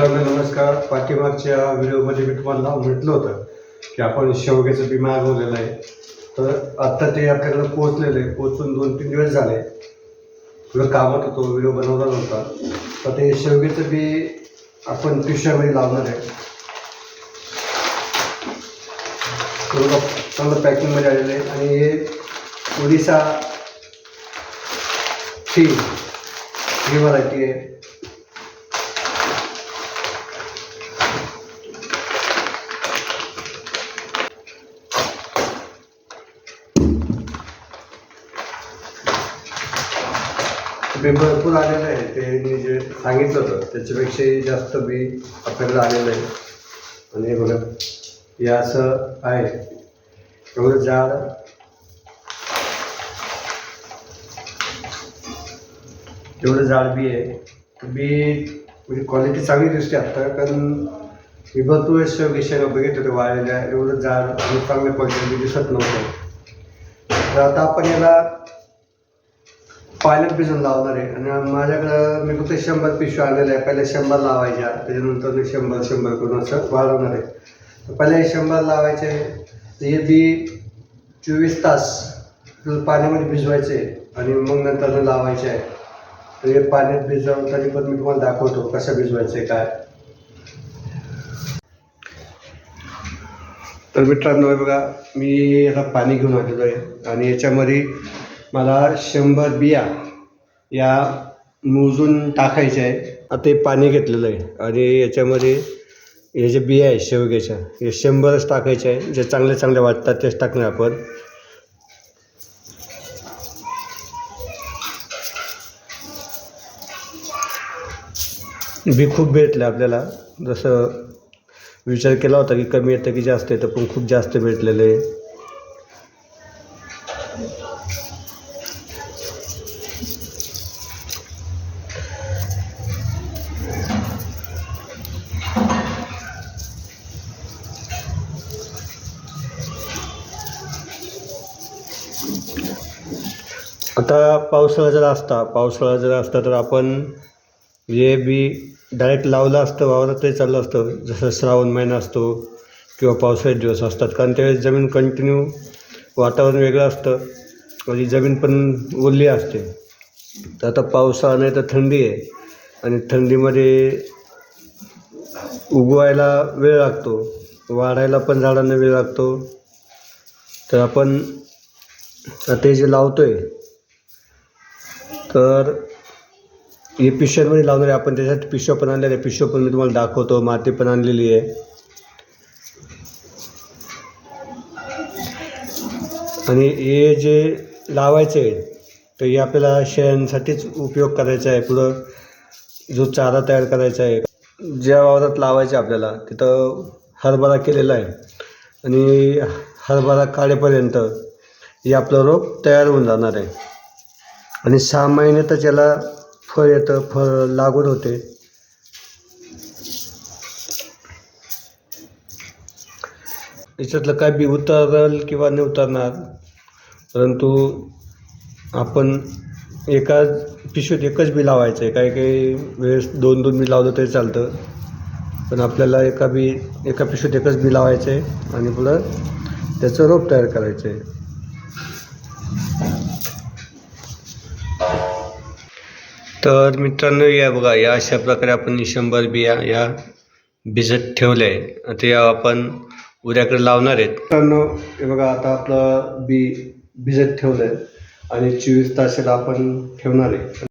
मित्रांनो नमस्कार. पाठीमागच्या व्हिडिओमध्ये मी तुम्हाला म्हटलं होतं की आपण शेवग्याचं बी मागवलेलं आहे तर आत्ता ते आपल्याकडे पोहोचलेलं आहे पोचून दोन तीन दिवस झाले. थोडं कामात होतो व्हिडिओ बनवला नव्हता. तर ते शेवग्याचं बी आपण पिशव्यामध्ये लावणार आहे. थोडं चांगलं पॅकिंगमध्ये आलेलं आहे. आणि हे ओडिसा टी ही व्हरायटी आहे. बी भरपूर आलेलं आहे. ते मी जे सांगितलं होतं त्याच्यापेक्षाही जास्त बी आपल्याकडे आलेलं आहे. आणि हे बघा हे असं आहे. एवढं जाड. एवढं जाड बी आहे. बी म्हणजे क्वालिटी चांगली दिसते आत्ता कारण मी भरपूर विषय बघितलं होते वाळलेल्या एवढं जाड आणि चांगल्या क्वालिटी दिसत नव्हतं. तर आता आपण याला पाण्यात भिजून लावणार आहे. आणि माझ्याकडं मी फक्त शंभर पिशव्या आणलेल्या आहे. पहिले शंभर लावायच्या त्याच्यानंतर मी शंभर शंभर करून असं वाढवणार आहे. पहिले शंभर लावायचे हे बी चोवीस तास पाण्यामध्ये भिजवायचे आणि मग नंतर लावायचे आहे. तर हे पाण्यात भिजवून तरी पण मी तुम्हाला दाखवतो कसं भिजवायचं आहे काय. तर मित्रांनो बघा मी आता पाणी घेऊन आलेलो आहे. आणि याच्यामध्ये मला शंभर बिया या मोजून टाकायच्या आहे आता हे पाणी घेतलेलं आहे आणि याच्यामध्ये हे जे बिया आहे शेवग्याच्या हे शंभरच टाकायचे आहे. जे चांगले चांगले वाटतात तेच टाकणार आपण. बी खूप भेटलं आपल्याला. जसं विचार केला होता की कमी येतं की जास्त येतं पण खूप जास्त भेटलेलं आहे. आता पावसाळा जर असता पावसाळा जर असता तर आपण जे बी डायरेक्ट लावलं असतं वावरात ते चाललं असतं. जसं श्रावण महिना असतो किंवा पावसाळ्यात दिवस असतात. कारण त्यावेळेस जमीन कंटिन्यू वातावरण वेगळं असतं आणि जमीन पण ओली असते. तर आता पावसाळा नाही तर थंडी आहे आणि थंडीमध्ये उगवायला वेळ लागतो. वाढायला पण झाडांना वेळ लागतो. तर आपण ते जे लावतोय तर हे पिशव्यांमध्ये लावणार आहे. आपण त्याच्यात पिशव्या पण आणलेल्या आहे पिशव्या पण मी तुम्हाला दाखवतो. माती पण आणलेली आहे. आणि हे जे लावायचे आहे तर हे आपल्याला शेळ्यांसाठीच उपयोग करायचा आहे. पुढं जो चारा तयार करायचा आहे ज्या वावरात लावायचे आपल्याला तिथं हरभरा केलेला आहे. आणि हरभरा काढेपर्यंत हे आपलं रोप तयार होऊन जाणार आहे. आणि सहा महिन्यातच याला फळ येतं फळ लागवड होते. याच्यातलं काय बी उतरल किंवा नाही उतरणार परंतु आपण एका पिशवीत एकच बी लावायचं आहे. काही काही वेळेस दोन दोन बी लावलं तरी चालतं. पण आपल्याला एका बी एका पिशवीत एकच बी लावायचं आहे आणि पुढं त्याचं रोप तयार करायचं आहे. तर मित्रांनो या बघा या अशा प्रकारे आपण शंभर बिया या भिजत ठेवल्या. आहेत आता या आपण उद्याकडे लावणार आहेत. मित्रांनो हे बघा आता आपलं बी भिजत ठेवलं आहे आणि चोवीस तासाला आपण ठेवणार आहे.